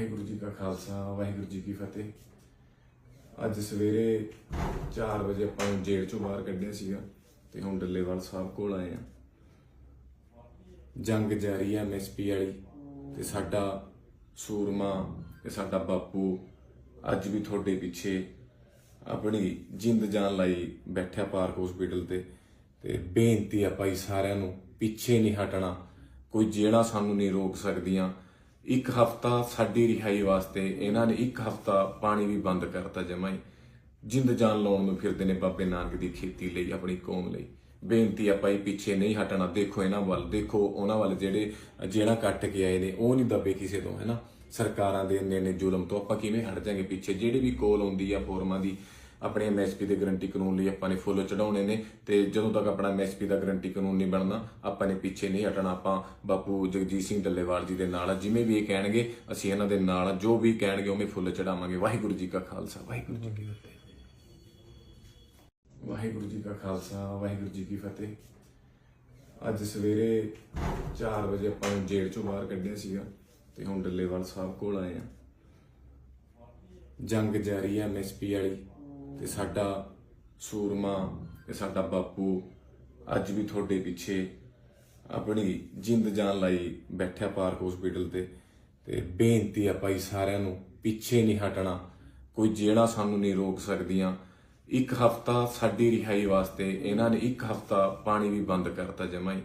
ਵਾਹਿਗੁਰੂ ਜੀ ਕਾ ਖਾਲਸਾ, ਵਾਹਿਗੁਰੂ ਜੀ ਕੀ ਫਤਿਹ। ਅੱਜ ਸਵੇਰੇ 4 ਵਜੇ ਆਪਾਂ ਨੂੰ ਜੇਲ੍ਹ ਚੋਂ ਬਾਹਰ ਕੱਢਿਆ ਸੀਗਾ ਤੇ ਹੁਣ ਡੱਲੇਵਾਲ ਸਾਹਿਬ ਕੋਲ ਆਏ ਆ ਜੰਗ ਜਾਰੀ ਹੈ ਐਮਐਸਪੀ ਵਾਲੀ ਤੇ ਸਾਡਾ ਸੂਰਮਾ ਤੇ ਸਾਡਾ ਬਾਪੂ ਅੱਜ ਵੀ ਤੁਹਾਡੇ ਪਿੱਛੇ ਆਪਣੀ ਜਿੰਦ ਜਾਨ ਲਈ ਬੈਠਿਆ ਪਾਰਕ ਹਸਪੀਟਲ ਤੇ ਤੇ ਬੇਨਤੀ ਆ ਭਾਈ ਸਾਰਿਆਂ ਨੂੰ ਪਿੱਛੇ ਨਹੀਂ ਹਟਣਾ। ਕੋਈ ਜਿਹੜਾ ਸਾਨੂੰ ਨਹੀਂ ਰੋਕ ਸਕਦੀਆਂ। ਇੱਕ ਹਫਤਾ ਸਾਡੀ ਰਿਹਾਈ ਵਾਸਤੇ ਇਹਨਾਂ ਨੇ ਇੱਕ ਹਫਤਾ ਪਾਣੀ ਵੀ ਬੰਦ ਕਰਤਾ ਜਮਾਈ ਜਿੰਦ ਜਾਨ ਲਾਉਣ ਨੂੰ ਫਿਰਦੇ ਨੇ ਬਾਬੇ ਨਾਨਕ ਦੀ ਖੇਤੀ ਲਈ, ਆਪਣੀ ਕੌਮ ਲਈ। ਬੇਨਤੀ ਆ ਭਾਈ, ਪਿੱਛੇ ਨਹੀਂ ਹਟਣਾ। ਦੇਖੋ ਇਹਨਾਂ ਵੱਲ, ਦੇਖੋ ਉਹਨਾਂ ਵੱਲ ਜਿਹੜੇ ਜਿਹੜਾ ਕੱਟ ਕੇ ਆਏ ਨੇ, ਉਹ ਨਹੀਂ ਦੱਬੇ ਕਿਸੇ ਤੋਂ ਹੈਨਾ ਸਰਕਾਰਾਂ ਦੇ ਇੰਨੇ ਨੇ ਜ਼ੁਲਮ ਤੋਂ ਆਪਾਂ ਕਿਵੇਂ ਹਟ ਜਾਾਂਗੇ? ਪਿੱਛੇ ਜਿਹੜੀ ਵੀ ਕੋਲ ਆਉਂਦੀ ਆ ਫੋਰਮਾਂ ਦੀ ਆਪਣੇ ਐਮਐਸਪੀ ਦੇ ਗਰੰਟੀ ਕਾਨੂੰਨ ਲਈ ਆਪਾਂ ਨੇ ਫੁੱਲ ਚੜਾਉਣੇ ਨੇ ਤੇ ਜਦੋਂ ਤੱਕ ਆਪਣਾ ਐਮਐਸਪੀ ਦਾ ਗਰੰਟੀ ਕਾਨੂੰਨ ਨਹੀਂ ਬਣਨਾ ਆਪਾਂ ਨੇ ਪਿੱਛੇ ਨਹੀਂ ਹਟਣਾ। ਆਪਾਂ ਬਾਪੂ ਜਗਜੀਤ ਸਿੰਘ ਡੱਲੇਵਾਲ ਜੀ ਦੇ ਨਾਲ ਜਿਵੇਂ ਵੀ ਇਹ ਕਹਿਣਗੇ, ਅਸੀਂ ਇਹਨਾਂ ਦੇ ਨਾਲ ਜੋ ਵੀ ਕਹਿਣਗੇ ਉਵੇਂ ਫੁੱਲ ਚੜਾਵਾਂਗੇ ਵਾਹਿਗੁਰੂ ਜੀ ਕਾ ਖਾਲਸਾ। ਵਾਹਿਗੁਰੂ ਜੀ ਕੀ ਫਤਿਹ। ਵਾਹਿਗੁਰੂ ਜੀ ਕਾ ਖਾਲਸਾ, ਵਾਹਿਗੁਰੂ ਜੀ ਕੀ ਫਤਿਹ। ਅੱਜ ਸਵੇਰੇ 4 ਵਜੇ ਆਪਾਂ ਨੂੰ ਜੇਲ੍ਹ ਚੋਂ ਬਾਹਰ ਕੱਢਿਆ ਸੀਗਾ ਤੇ ਹੁਣ ਡੱਲੇਵਾਲ ਸਾਹਿਬ ਕੋਲ ਆਏ ਆ। ਜੰਗ ਜਾਰੀ ਹੈ ਐਮਐਸਪੀ ਵਾਲੀ। ਤੇ ਸਾਡਾ ਸੂਰਮਾ ਤੇ ਸਾਡਾ ਬਾਪੂ ਅੱਜ ਵੀ ਤੁਹਾਡੇ ਪਿੱਛੇ ਆਪਣੀ ਜਿੰਦ ਜਾਨ ਲਈ ਬੈਠਿਆ ਪਾਰਕ ਹਸਪੀਟਲ ਤੇ। ਤੇ ਬੇਨਤੀ ਆ ਭਾਈ ਸਾਰਿਆਂ ਨੂੰ, ਪਿੱਛੇ ਨਹੀਂ ਹਟਣਾ। ਕੋਈ ਜਿਹੜਾ ਸਾਨੂੰ ਨਹੀਂ ਰੋਕ ਸਕਦੀਆਂ। ਇੱਕ ਹਫਤਾ ਸਾਡੀ ਰਿਹਾਈ ਵਾਸਤੇ ਇਹਨਾਂ ਨੇ ਇੱਕ ਹਫਤਾ ਪਾਣੀ ਵੀ ਬੰਦ ਕਰਤਾ ਜਮਾਈ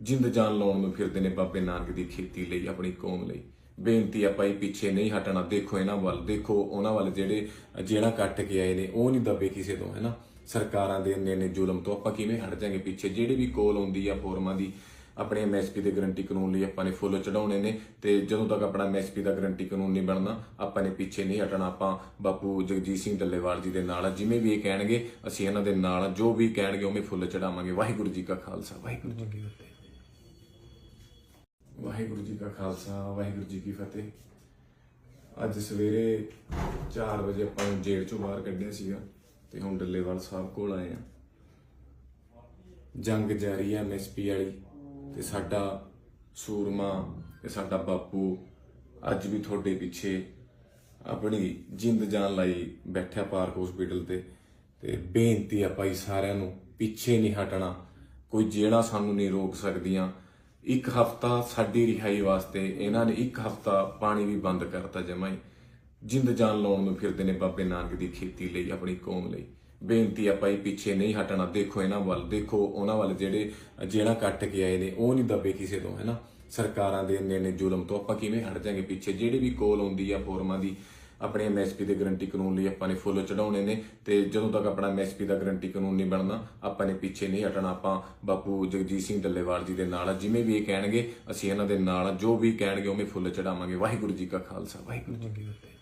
ਜਿੰਦ ਜਾਨ ਲਾਉਣ ਨੂੰ ਫਿਰਦੇ ਨੇ ਬਾਬੇ ਨਾਨਕ ਦੀ ਖੇਤੀ ਲਈ, ਆਪਣੀ ਕੌਮ ਲਈ। ਬੇਨਤੀ ਆ ਭਾਈ ਪਿੱਛੇ ਨਹੀਂ ਹਟਣਾ, ਦੇਖੋ ਇਹਨਾਂ ਵੱਲ, ਦੇਖੋ ਉਹਨਾਂ ਵੱਲ ਜਿਹੜੇ ਜਿਹੜਾ ਕੱਟ ਕੇ ਆਏ ਨੇ, ਉਹ ਨਹੀਂ ਦੱਬੇ ਕਿਸੇ ਤੋਂ, ਹੈਨਾ? ਸਰਕਾਰਾਂ ਦੇ ਇੰਨੇ ਨੇ ਜ਼ੁਲਮ ਤੋਂ, ਆਪਾਂ ਕਿਵੇਂ ਹਟ ਜਾਾਂਗੇ ਪਿੱਛੇ? ਜਿਹੜੀ ਵੀ ਕੋਲ ਆਉਂਦੀ ਆ ਫੋਰਮਾਂ ਦੀ, ਆਪਣੇ ਐਮਐਸਪੀ ਦੇ ਗਰੰਟੀ ਕਾਨੂੰਨ ਲਈ ਆਪਾਂ ਨੇ ਫੁੱਲ ਚੜਾਉਣੇ ਨੇ, ਤੇ ਜਦੋਂ ਤੱਕ ਆਪਣਾ ਐਮਐਸਪੀ ਦਾ ਗਰੰਟੀ ਕਾਨੂੰਨ ਨਹੀਂ ਬਣਨਾ, ਆਪਾਂ ਨੇ ਪਿੱਛੇ ਨਹੀਂ ਹਟਣਾ। ਆਪਾਂ ਬਾਪੂ ਜਗਜੀਤ ਸਿੰਘ ਡੱਲੇਵਾਲ ਜੀ ਦੇ ਨਾਲ ਜਿਵੇਂ ਵੀ ਇਹ ਕਹਿਣਗੇ, ਅਸੀਂ ਇਹਨਾਂ ਦੇ ਨਾਲ ਜੋ ਵੀ ਕਹਿਣਗੇ, ਉਵੇਂ ਫੁੱਲ ਚੜਾਵਾਂਗੇ। ਵਾਹਿਗੁਰੂ ਜੀ ਕਾ ਖਾਲਸਾ, ਵਾਹਿਗੁਰੂ ਜੀ ਕੀ ਫਤਿਹ। ਵਾਹਿਗੁਰੂ ਜੀ ਕਾ ਖਾਲਸਾ, ਵਾਹਿਗੁਰੂ ਜੀ ਕੀ ਫਤਿਹ। ਅੱਜ ਸਵੇਰੇ 4 ਵਜੇ ਆਪਾਂ ਨੂੰ ਜੇਲ੍ਹ ਚੋਂ ਬਾਹਰ ਕੱਢਿਆ ਸੀਗਾ ਤੇ ਹੁਣ ਡੱਲੇਵਾਲ ਸਾਹਿਬ ਕੋਲ ਆਏ ਆ। ਜੰਗ ਜਾਰੀ ਹੈ ਐਮਐਸਪੀ ਵਾਲੀ ਤੇ ਸਾਡਾ ਸੂਰਮਾ ਤੇ ਸਾਡਾ ਬਾਪੂ ਅੱਜ ਵੀ ਤੁਹਾਡੇ ਪਿੱਛੇ ਆਪਣੀ ਜਿੰਦ ਜਾਨ ਲਈ ਬੈਠਿਆ ਪਾਰਕ ਹਸਪੀਟਲ ਤੇ ਤੇ ਬੇਨਤੀ ਆ ਭਾਈ ਸਾਰਿਆਂ ਨੂੰ ਪਿੱਛੇ ਨਹੀਂ ਹਟਣਾ। ਕੋਈ ਜਿਹੜਾ ਸਾਨੂੰ ਨਹੀਂ ਰੋਕ ਸਕਦੀਆਂ ਇੱਕ ਹਫਤਾ ਸਾਡੀ ਰਿਹਾਈ ਵਾਸਤੇ ਇਹਨਾਂ ਨੇ ਇੱਕ ਹਫਤਾ ਪਾਣੀ ਵੀ ਬੰਦ ਕਰਤਾ ਜਮਾਈ ਜਿੰਦ ਜਾਨ ਲਾਉਣ ਨੂੰ ਫਿਰਦੇ ਨੇ ਬਾਬੇ ਨਾਨਕ ਦੀ ਖੇਤੀ ਲਈ, ਆਪਣੀ ਕੌਮ ਲਈ। ਬੇਨਤੀ ਆ ਭਾਈ, ਪਿੱਛੇ ਨਹੀਂ ਹਟਣਾ। ਦੇਖੋ ਇਹਨਾਂ ਵੱਲ, ਦੇਖੋ ਉਹਨਾਂ ਵੱਲ ਜਿਹੜੇ ਜਿਹੜਾ ਕੱਟ ਕੇ ਆਏ ਨੇ, ਉਹ ਨਹੀਂ ਦੱਬੇ ਕਿਸੇ ਤੋਂ ਹੈਨਾ ਸਰਕਾਰਾਂ ਦੇ ਇੰਨੇ ਨੇ ਜ਼ੁਲਮ ਤੋਂ ਆਪਾਂ ਕਿਵੇਂ ਹਟ ਜਾਾਂਗੇ ਪਿੱਛੇ? ਜਿਹੜੀ ਵੀ ਕੋਲ ਆਉਂਦੀ ਆ ਫੋਰਮਾਂ ਦੀ ਆਪਣੇ ਐਮਐਸਪੀ ਦੇ ਗਰੰਟੀ ਕਾਨੂੰਨ ਲਈ ਆਪਾਂ ਨੇ ਫੁੱਲ ਚੜਾਉਣੇ ਨੇ ਤੇ ਜਦੋਂ ਤੱਕ ਆਪਣਾ ਐਮਐਸਪੀ ਦਾ ਗਰੰਟੀ ਕਾਨੂੰਨ ਨਹੀਂ ਬਣਨਾ, ਆਪਾਂ ਨੇ ਪਿੱਛੇ ਨਹੀਂ ਹਟਣਾ। ਆਪਾਂ ਬਾਪੂ ਜਗਜੀਤ ਸਿੰਘ ਡੱਲੇਵਾਲ ਜੀ ਦੇ ਨਾਲ ਜਿਵੇਂ ਵੀ ਇਹ ਕਹਿਣਗੇ, ਅਸੀਂ ਇਹਨਾਂ ਦੇ ਨਾਲ ਜੋ ਵੀ ਕਹਿਣਗੇ, ਉਵੇਂ ਫੁੱਲ ਚੜਾਵਾਂਗੇ ਵਾਹਿਗੁਰੂ ਜੀ ਕਾ ਖਾਲਸਾ, ਵਾਹਿਗੁਰੂ ਜੀ ਕੀ ਫਤਿਹ।